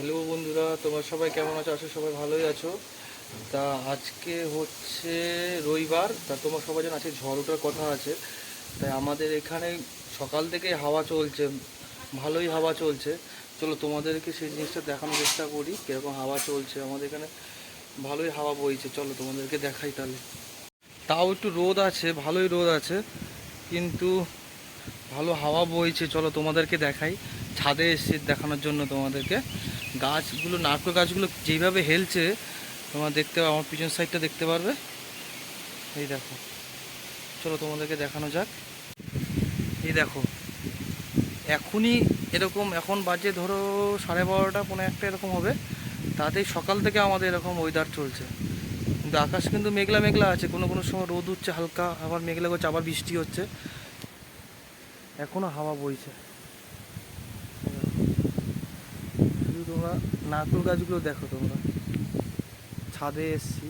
Hello বন্ধুরা, তোমরা সবাই কেমন আছো? আছো সবাই ভালোই আছো। তা আজকে হচ্ছে রবিবার, তা তোমার সবাই যেন আজকে ঝড় ওঠার কথা আছে। তাই আমাদের এখানে সকাল থেকে হাওয়া চলছে, ভালোই হাওয়া চলছে। চলো তোমাদেরকে সেই জিনিসটা দেখানোর চেষ্টা করি, কীরকম হাওয়া চলছে। আমাদের এখানে ভালোই হাওয়া বইছে। চলো তোমাদেরকে দেখাই তাহলে। তাও একটু রোদ আছে, ভালোই রোদ আছে, কিন্তু ভালো হাওয়া বইছে। চলো তোমাদেরকে দেখাই। ছাদে এসে দেখানোর জন্য তোমাদেরকে। গাছগুলো, নারকেল গাছগুলো যেইভাবে হেলছে, তোমরা দেখতে আমার পিছন সাইডটা দেখতে পারবে। এই দেখো। চলো তোমাদেরকে দেখানো যাক। এই দেখো। এখনই এরকম, এখন বাজে ধরো সাড়ে বারোটা পনেরো একটা এরকম হবে। তাতেই সকাল থেকে আমাদের এরকম ওয়েদার চলছে। কিন্তু আকাশ কিন্তু মেঘলা মেঘলা আছে। কোনো কোনো সময় রোদ উঠছে হালকা, আবার মেঘলা করছে, আবার বৃষ্টি হচ্ছে। এখনও হাওয়া বইছে। তোমরা নারকেল গাছগুলো দেখো তোমরা। ছাদে এসছি।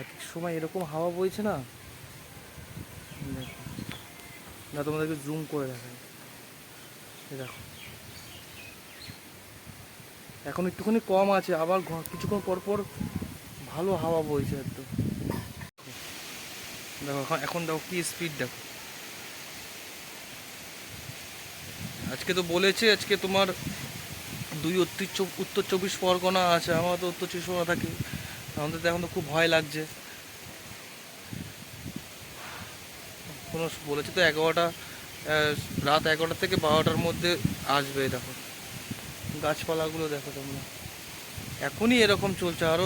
এক এক সময় এরকম হাওয়া বইছে না? দেখো। না, তোমাদেরকে জুম করে দেখাই। দেখো। এখন একটুখানি কম আছে, আবার কিছুক্ষণ পর পর ভালো হাওয়া বইছে একদম। দেখো, এখন এখন দেখো কি স্পিড দেখো। আজকে তো বলেছে, আজকে তোমার দুই উত্তর উত্তর চব্বিশ পরগনা আছে, আমার তো উত্তর চব্বিশ পরগনা থাকি। আমাদের তো এখন তো খুব ভয় লাগছে। কোনো বলেছে তো এগারোটা রাত এগারোটা থেকে বারোটার মধ্যে আসবে, দেখো। গাছপালাগুলো দেখো তোমরা। এখনই এরকম চলছে। আরও